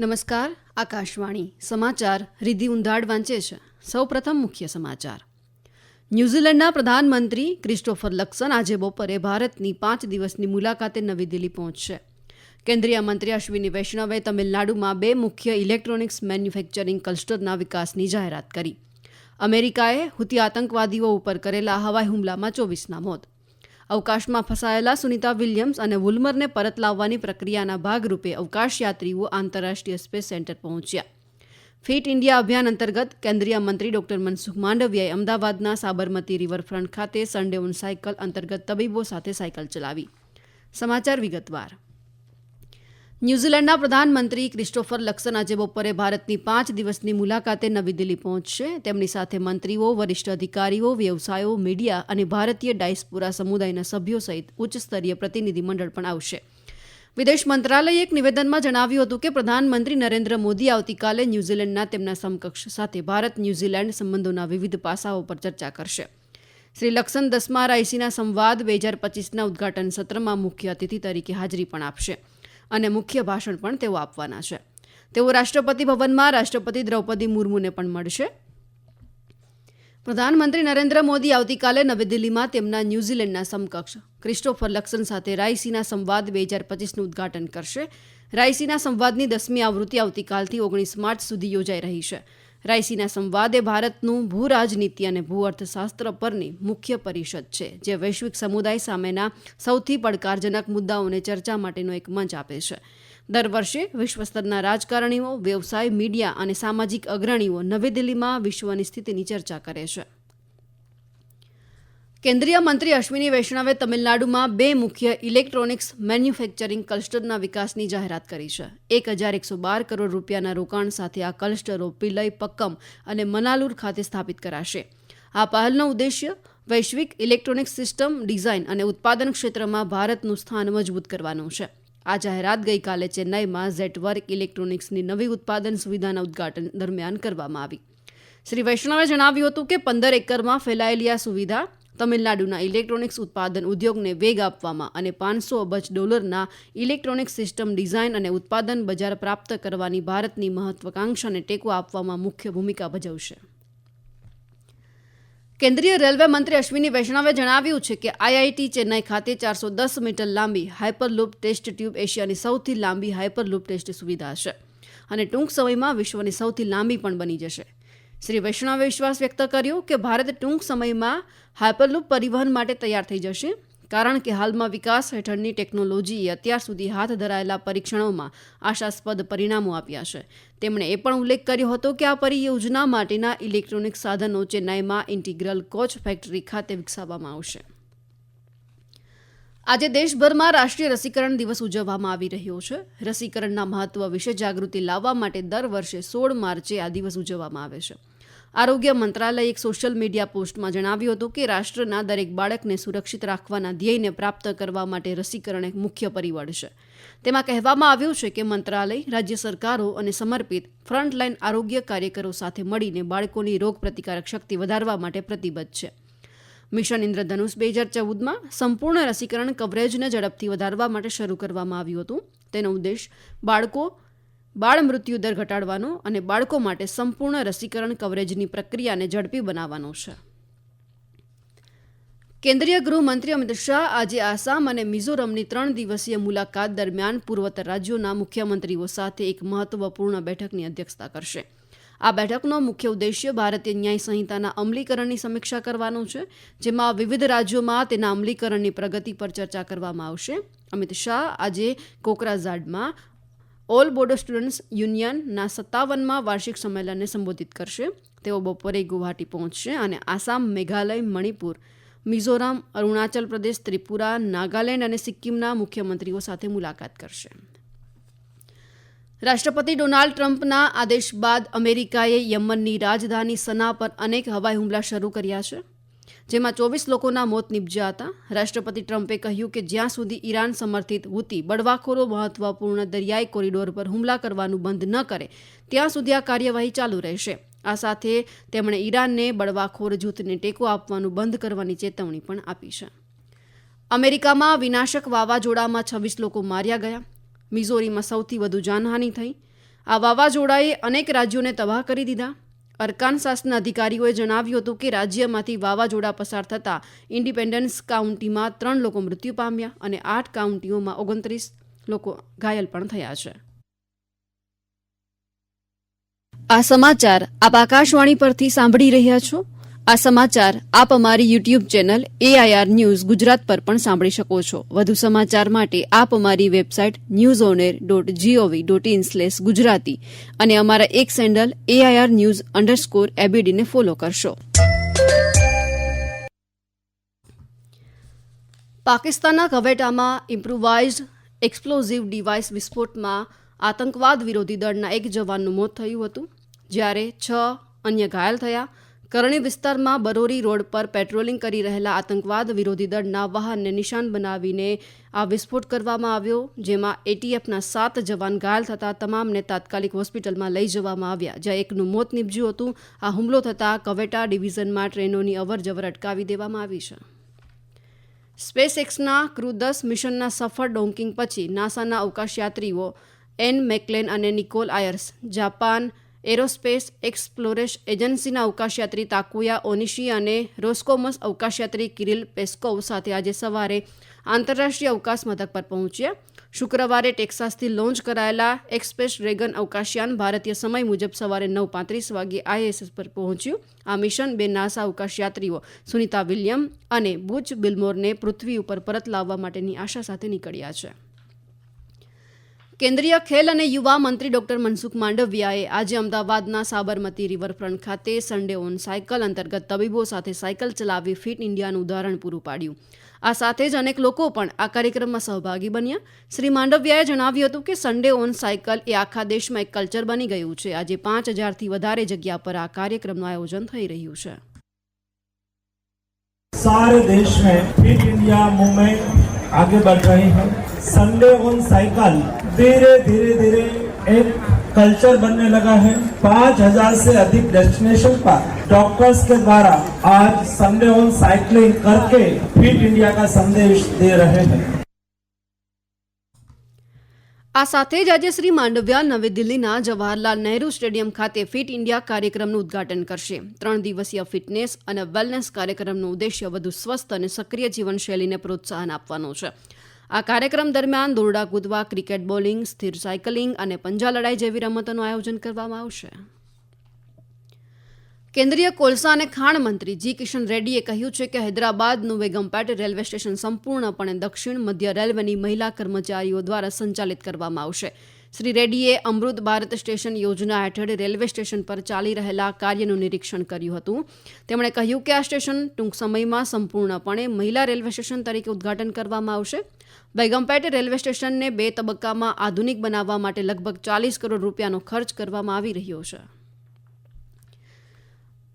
નમસ્કાર, આકાશવાણી સમાચાર રિધિ ઉંધાડ વાંચે છે. સૌપ્રથમ મુખ્ય સમાચાર. ન્યૂઝીલેન્ડના પ્રધાનમંત્રી ક્રિસ્ટોફર લક્સન આજે બપોરે ભારતની પાંચ દિવસની મુલાકાતે નવી દિલ્હી પહોંચશે. કેન્દ્રીય મંત્રી અશ્વિની વૈષ્ણવે તમિલનાડુમાં બે મુખ્ય ઇલેક્ટ્રોનિક્સ મેન્યુફેક્ચરિંગ ક્લસ્ટરના વિકાસની જાહેરાત કરી. અમેરિકાએ હુતી આતંકવાદીઓ ઉપર કરેલા હવાઈ હુમલામાં ચોવીસના મોત. અવકાશમાં ફસાયેલા સુનિતા વિલિયમ્સ અને વુલ્મરને પરત લાવવાની પ્રક્રિયાના ભાગરૂપે અવકાશયાત્રીઓ આંતરરાષ્ટ્રીય સ્પેસ સેન્ટર પહોંચ્યા. ફિટ ઇન્ડિયા અભિયાન અંતર્ગત કેન્દ્રીય મંત્રી ડોક્ટર મનસુખ માંડવિયાએ અમદાવાદના સાબરમતી રિવરફ્રન્ટ ખાતે સન્ડે ઓન સાયકલ અંતર્ગત તબીબો સાથે સાયકલ ચલાવી. સમાચાર વિગતવાર. ન્યૂઝીલેન્ડના પ્રધાનમંત્રી ક્રિસ્ટોફર લક્સન આજે બપોરે ભારતની પાંચ દિવસની મુલાકાતે નવી દિલ્હી પહોંચશે. તેમની સાથે મંત્રીઓ, વરિષ્ઠ અધિકારીઓ, વ્યવસાયો, મીડિયા અને ભારતીય ડાયસ્પોરા સમુદાયના સભ્યો સહિત ઉચ્ચ સ્તરીય પ્રતિનિધિમંડળ પણ આવશે. વિદેશ મંત્રાલયે એક નિવેદનમાં જણાવ્યું હતું કે પ્રધાનમંત્રી નરેન્દ્ર મોદી આવતીકાલે ન્યૂઝીલેન્ડના તેમના સમકક્ષ સાથે ભારત ન્યૂઝીલેન્ડ સંબંધોના વિવિધ પાસાઓ પર ચર્ચા કરશે. શ્રી લક્સન દસમા રાયસીના સંવાદ બે હજાર પચીસના ઉદઘાટન સત્રમાં મુખ્ય અતિથિ તરીકે હાજરી પણ આપશે. અને મુખ્ય ભાષણ પણ તેઓ આપવાના છે. તેઓ રાષ્ટ્રપતિ ભવનમાં રાષ્ટ્રપતિ દ્રૌપદી મુર્મુને પણ મળશે. પ્રધાનમંત્રી નરેન્દ્ર મોદી આવતીકાલે નવી દિલ્હીમાં તેમના ન્યૂઝીલેન્ડના સમકક્ષ ક્રિસ્ટોફર લક્સન સાથે રાયસીના સંવાદ બે હજાર પચીસનું ઉદઘાટન કરશે. રાયસીના સંવાદની દસમી આવૃત્તિ આવતીકાલથી ઓગણીસ માર્ચ સુધી યોજાઈ રહી છે. રાયસીના સંવાદ ભારતનું ભૂ રાજનીતિ અને ભૂ અર્થશાસ્ત્ર પરની મુખ્ય પરિષદ છે, જે વૈશ્વિક સમુદાય સામેના સૌથી પડકારજનક મુદ્દાઓને ચર્ચા માટેનો એક મંચ આપે છે. દર વર્ષે વિશ્વ સ્તરના રાજકારણીઓ, વ્યવસાય, મીડિયા અને સામાજિક અગ્રણીઓ નવી દિલ્હીમાં વિશ્વની સ્થિતિની ચર્ચા કરે છે. કેન્દ્રીય મંત્રી અશ્વિની વૈષ્ણવે તમિલનાડુમાં બે મુખ્ય ઇલેક્ટ્રોનિક્સ મેન્યુફેક્ચરિંગ ક્લસ્ટરના વિકાસની જાહેરાત કરી છે. એક હજાર એકસો બાર કરોડ રૂપિયાના રોકાણ સાથે આ ક્લસ્ટરો પિલઈ પક્કમ અને મનાલુર ખાતે સ્થાપિત કરાશે. આ પહેલનો ઉદ્દેશ્ય વૈશ્વિક ઇલેક્ટ્રોનિક્સ સિસ્ટમ ડિઝાઇન અને ઉત્પાદન ક્ષેત્રમાં ભારતનું સ્થાન મજબૂત કરવાનું છે. આ જાહેરાત ગઈકાલે ચેન્નાઈમાં ઝેટવર્ક ઇલેક્ટ્રોનિક્સની નવી ઉત્પાદન સુવિધાના ઉદ્ઘાટન દરમિયાન કરવામાં આવી. શ્રી વૈષ્ણવે જણાવ્યું હતું કે પંદર એકરમાં ફેલાયેલી આ સુવિધા તમિલનાડુના ઇલેક્ટ્રોનિક્સ ઉત્પાદન ઉદ્યોગને વેગ આપવામાં અને પાંચસો અબજ ડોલરના ઇલેક્ટ્રોનિક સિસ્ટમ ડિઝાઇન અને ઉત્પાદન બજાર પ્રાપ્ત કરવાની ભારતની મહત્વાકાંક્ષાને ટેકો આપવામાં મુખ્ય ભૂમિકા ભજવશે. કેન્દ્રીય રેલવે મંત્રી અશ્વિની વૈષ્ણવે જણાવ્યું છે કે આઈઆઈટી ચેન્નાઈ ખાતે ચારસો દસ મીટર લાંબી હાઇપરલૂપ ટેસ્ટ ટ્યુબ એશિયાની સૌથી લાંબી હાઇપરલૂપ ટેસ્ટ સુવિધા છે અને ટૂંક સમયમાં વિશ્વની સૌથી લાંબી પણ બની જશે. શ્રી વૈષ્ણવે વિશ્વાસ વ્યક્ત કર્યો કે ભારત ટૂંક સમયમાં હાઇપરલૂપ પરિવહન માટે તૈયાર થઈ જશે, કારણ કે હાલમાં વિકાસ હેઠળની ટેકનોલોજીએ અત્યાર સુધી હાથ ધરાયેલા પરીક્ષણોમાં આશાસ્પદ પરિણામો આપ્યા છે. તેમણે એ પણ ઉલ્લેખ કર્યો હતો કે આ પરિયોજના માટેના ઇલેક્ટ્રોનિક સાધનો ચેન્નાઈમાં ઇન્ટિગ્રલ કોચ ફેક્ટરી ખાતે વિકસાવવામાં આવશે. આજે દેશભરમાં રાષ્ટ્રીય રસીકરણ દિવસ ઉજવવામાં આવી રહ્યો છે. રસીકરણના મહત્વ વિશે જાગૃતિ લાવવા માટે દર વર્ષે સોળ માર્ચે આ દિવસ ઉજવવામાં આવે છે. આરોગ્ય મંત્રાલયે એક સોશિયલ મીડિયા પોસ્ટમાં જણાવ્યું હતું કે રાષ્ટ્રના દરેક બાળકને સુરક્ષિત રાખવાના ધ્યેયને પ્રાપ્ત કરવા માટે રસીકરણ એક મુખ્ય પરિબળ છે. તેમાં કહેવામાં આવ્યું છે કે મંત્રાલય, રાજ્ય સરકારો અને સમર્પિત ફ્રન્ટલાઇન આરોગ્ય કાર્યકરો સાથે મળીને બાળકોની રોગ પ્રતિકારક શક્તિ વધારવા માટે પ્રતિબદ્ધ છે. મિશન ઇન્દ્રધનુષ બે હજાર ચૌદમાં સંપૂર્ણ રસીકરણ કવરેજને ઝડપથી વધારવા માટે શરૂ કરવામાં આવ્યું હતું. તેનો ઉદ્દેશ બાળકો, બાળ મૃત્યુ દર ઘટાડવાનો અને બાળકો માટે સંપૂર્ણ રસીકરણ કવરેજની પ્રક્રિયાને ઝડપી બનાવવાનો છે. કેન્દ્રીય ગૃહમંત્રી અમિત શાહ આજે આસામ અને મિઝોરમની ત્રણ દિવસીય મુલાકાત દરમિયાન પૂર્વોત્તર રાજ્યોના મુખ્યમંત્રીઓ સાથે એક મહત્વપૂર્ણ બેઠકની અધ્યક્ષતા કરશે. આ બેઠકનો મુખ્ય ઉદ્દેશ્ય ભારતીય ન્યાય સંહિતાના અમલીકરણની સમીક્ષા કરવાનો છે, જેમાં વિવિધ રાજ્યોમાં તેના અમલીકરણની પ્રગતિ પર ચર્ચા કરવામાં આવશે. અમિત શાહ આજે કોકરાઝાડમાં ઓલ બોડો સ્ટુડન્ટ્સ યુનિયનના સત્તાવનમાં વાર્ષિક સંમેલનને સંબોધિત કરશે. તેઓ બપોરે ગુવાહાટી પહોંચશે અને આસામ, મેઘાલય, મણિપુર, મિઝોરમ, અરુણાચલ પ્રદેશ, ત્રિપુરા, નાગાલેન્ડ અને સિક્કિમના મુખ્યમંત્રીઓ સાથે મુલાકાત કરશે. રાષ્ટ્રપતિ ડોનાલ્ડ ટ્રમ્પના આદેશ બાદ અમેરિકાએ યમનની રાજધાની સના પર અનેક હવાઈ હુમલા શરૂ કર્યા છે, જેમાં ચોવીસ લોકોના મોત નીપજ્યા હતા. રાષ્ટ્રપતિ ટ્રમ્પે કહ્યું કે જ્યાં સુધી ઈરાન સમર્થિત હુતી બળવાખોરો મહત્વપૂર્ણ દરિયાઈ કોરિડોર પર હુમલા કરવાનું બંધ ન કરે, ત્યાં સુધી આ કાર્યવાહી ચાલુ રહેશે. આ સાથે તેમણે ઈરાનને બળવાખોર જૂથને ટેકો આપવાનું બંધ કરવાની ચેતવણી પણ આપી છે. અમેરિકામાં વિનાશક વાવાઝોડામાં છવ્વીસ લોકો માર્યા ગયા. મિઝોરીમાં સૌથી વધુ જાનહાનિ થઈ. આ વાવાઝોડાએ અનેક રાજ્યોને તબાહ કરી દીધા. અરકાનસાસના અધિકારીઓએ જણાવ્યું હતું કે રાજ્યમાંથી વાવાઝોડા પસાર થતાં ઇન્ડિપેન્ડન્સ કાઉન્ટીમાં ત્રણ લોકો મૃત્યુ પામ્યા અને આઠ કાઉન્ટીઓમાં ઓગણત્રીસ લોકો ઘાયલ પણ થયા છે. આ સમાચાર આપ આકાશવાણી પરથી સાંભળી રહ્યા છો. આ સમાચાર આપ અમારી YouTube channel AIR news Gujarat પર પણ સાંભળી શકો છો. વધુ સમાચાર માટે આપ અમારી website news on air dot GOV dot in slash Gujarati અને અમારા X handle AIR news underscore એબીડીને follow કરશો. પાકિસ્તાનના કવેટામાં ઇમ્પ્રુવાઇઝડ એક્સપ્લોઝિવ ડિવાઇસ વિસ્ફોટમાં આતંકવાદ વિરોધી દળના એક જવાનનું મોત થયું હતું, જ્યારે છ અન્ય ઘાયલ થયા. કરણી વિસ્તારમાં બરોરી રોડ પર પેટ્રોલિંગ કરી રહેલા આતંકવાદ વિરોધી દળના વાહનને નિશાન બનાવીને આ વિસ્ફોટ કરવામાં આવ્યો, જેમાં એટીએફના સાત જવાન ઘાયલ થતાં તમામને તાત્કાલિક હોસ્પિટલમાં લઈ જવામાં આવ્યા, જ્યાં એકનું મોત નીપજ્યું હતું. આ હુમલો થતાં કવેટા ડિવિઝનમાં ટ્રેનોની અવરજવર અટકાવી દેવામાં આવી છે. સ્પેસ એક્સના ક્રૂ દસ મિશનના સફળ ડોંકિંગ પછી નાસાના અવકાશયાત્રીઓ એન મેકલેન અને Nicole Ayers, Japan aerospace exploration એજન્સીના અવકાશયાત્રી તાકુયા ઓનિશી અને રોસ્કોમસ અવકાશયાત્રી કિરિલ પેસ્કોવ સાથે આજે સવારે આંતરરાષ્ટ્રીય અવકાશ મથક પર પહોંચ્યા. શુક્રવારે ટેક્સાસથી લોન્ચ કરાયેલા એક્સપ્રેસ ડ્રેગન અવકાશયાન ભારતીય સમય મુજબ સવારે નવ પાંત્રીસ વાગે આઈએસએસ પર પહોંચ્યું. આ મિશન બે નાસા અવકાશયાત્રીઓ, સુનિતા વિલિયમ અને બુચ બિલમોરને પૃથ્વી ઉપર પરત લાવવા માટેની આશા સાથે નીકળ્યા છે. કેન્દ્રીય ખેલ અને યુવા મંત્રી ડોક્ટર મનસુખ માંડવિયાએ આજે અમદાવાદના સાબરમતી રિવરફ્રન્ટ ખાતે સન્ડે ઓન સાયકલ અંતર્ગત તબીબો સાથે સાયકલ ચલાવી ફિટ ઇન્ડિયાનું ઉદાહરણ પૂરું પાડ્યું આ સાથે જ અનેક લોકો પણ આ કાર્યક્રમમાં સહભાગી બન્યા શ્રી માંડવિયાએ જણાવ્યું હતું કે સન્ડે ઓન સાયકલ એ આખા દેશમાં એક કલ્ચર બની ગયું છે આજે પાંચ હજારથી વધારે જગ્યા પર આ કાર્યક્રમનું આયોજન થઈ રહ્યું છે सारे देश में फिट इंडिया मूवमेंट आगे बढ़ रही है संडे ऑन साइकिल धीरे धीरे धीरे एक कल्चर बनने लगा है पाँच हजार से अधिक डेस्टिनेशन पर डॉक्टर्स के द्वारा आज संडे ऑन साइकिलिंग करके फिट इंडिया का संदेश दे रहे हैं આ સાથે જ આજે શ્રી માંડવિયા નવી દિલ્હીના જવાહરલાલ નહેરુ સ્ટેડિયમ ખાતે ફિટ ઇન્ડિયા કાર્યક્રમનું ઉદ્ઘાટન કરશે ત્રણ દિવસીય ફિટનેસ અને વેલનેસ કાર્યક્રમનું ઉદ્દેશ્ય વધુ સ્વસ્થ અને સક્રિય જીવનશૈલીને પ્રોત્સાહન આપવાનો છે આ કાર્યક્રમ દરમિયાન દોરડા કૂદવા, ક્રિકેટ બોલિંગ, સ્થિર સાયકલિંગ અને પંજા લડાઈ જેવી રમતોનું આયોજન કરવામાં આવશે. કેન્દ્રીય કોલસા અને ખાણ મંત્રી જી કિશન રેડ્ડીએ કહ્યું છે કે હૈદરાબાદનું વેગમપેટ રેલવે સ્ટેશન સંપૂર્ણપણે દક્ષિણ મધ્ય રેલવેની મહિલા કર્મચારીઓ દ્વારા સંચાલિત કરવામાં આવશે. શ્રી રેડ્ડીએ અમૃત ભારત સ્ટેશન યોજના હેઠળ રેલવે સ્ટેશન પર ચાલી રહેલા કાર્યનું નિરીક્ષણ કર્યું હતું. તેમણે કહ્યું કે આ સ્ટેશન ટૂંક સમયમાં સંપૂર્ણપણે મહિલા રેલવે સ્ટેશન તરીકે ઉદ્ઘાટન કરવામાં આવશે. બેગમપેટ રેલવે સ્ટેશનને બે તબક્કામાં આધુનિક બનાવવા માટે લગભગ ચાલીસ કરોડ રૂપિયાનો ખર્ચ કરવામાં આવી રહ્યો છે.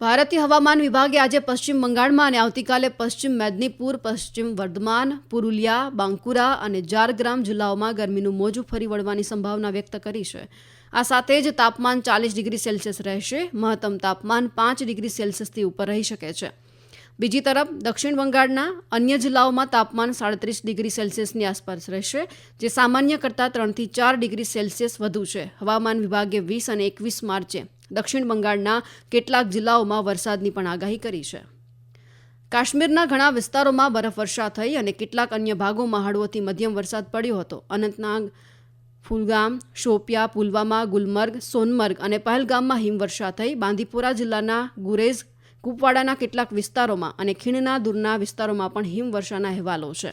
ભારતીય હવામાન વિભાગે આજે પશ્ચિમ બંગાળમાં અને આવતીકાલે પશ્ચિમ મેદનીપુર, પશ્ચિમ વર્ધમાન, પુરુલિયા, બાંકુરા અને જારગ્રામ જિલ્લાઓમાં ગરમીનું મોજું ફરી વળવાની સંભાવના વ્યક્ત કરી છે. આ સાથે જ તાપમાન ચાલીસ ડિગ્રી સેલ્સિયસ રહેશે. મહત્તમ તાપમાન પાંચ ડિગ્રી સેલ્સિયસથી ઉપર રહી શકે છે. બીજી તરફ દક્ષિણ બંગાળના અન્ય જિલ્લાઓમાં તાપમાન સાડત્રીસ ડિગ્રી સેલ્સિયસની આસપાસ રહેશે, જે સામાન્ય કરતાં ત્રણથી ચાર ડિગ્રી સેલ્સિયસ વધુ છે. હવામાન વિભાગે વીસ અને એકવીસ માર્ચે દક્ષિણ બંગાળના કેટલાક જિલ્લાઓમાં વરસાદની પણ આગાહી કરી છે. કાશ્મીરના ઘણા વિસ્તારોમાં બરફવર્ષા થઈ અને કેટલાક અન્ય ભાગોમાં હળવોથી મધ્યમ વરસાદ પડ્યો હતો. અનંતનાગ, ફુલગામ, શોપિયા, પુલવામા, ગુલમર્ગ, સોનમર્ગ અને પહેલગામમાં હિમવર્ષા થઈ. બાંદીપોરા જિલ્લાના ગુરેઝ કુપવાડાના કેટલાક વિસ્તારોમાં અને ખીણના દૂરના વિસ્તારોમાં પણ હિમવર્ષાના અહેવાલો છે.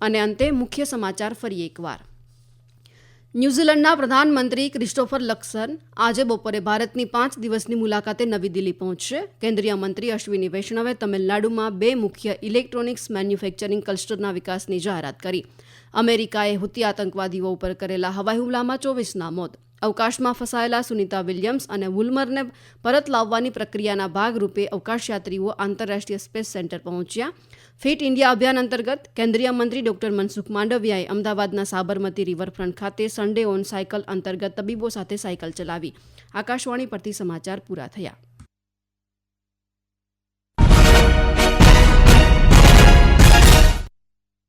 અને અંતે મુખ્ય સમાચાર ફરી એકવાર. ન્યૂઝીલેન્ડના પ્રધાનમંત્રી ક્રિસ્ટોફર લક્સન આજે બપોરે ભારતની પાંચ દિવસની મુલાકાતે નવી દિલ્હી પહોંચશે. કેન્દ્રીય મંત્રી અશ્વિની વૈષ્ણવે તમિલનાડુમાં બે મુખ્ય ઇલેક્ટ્રોનિક્સ મેન્યુફેક્ચરિંગ ક્લસ્ટરના વિકાસની જાહેરાત કરી. અમેરિકાએ હુતી આતંકવાદીઓ ઉપર કરેલા હવાઈ હુમલામાં ચોવીસના મોત. અવકાશમાં ફસાયેલા સુનિતા વિલિયમ્સ અને વુલમરને પરત લાવવાની પ્રક્રિયાના ભાગરૂપે અવકાશયાત્રીઓ આંતરરાષ્ટ્રીય સ્પેસ સેન્ટર પહોંચ્યા. ફિટ ઇન્ડિયા અભિયાન અંતર્ગત કેન્દ્રીય મંત્રી ડોક્ટર મનસુખ માંડવિયાએ અમદાવાદના સાબરમતી રિવરફ્રન્ટ ખાતે સન્ડે ઓન સાયકલ અંતર્ગત તબીબો સાથે સાયકલ ચલાવી. આકાશવાણી પરથી સમાચાર પૂરા થયા.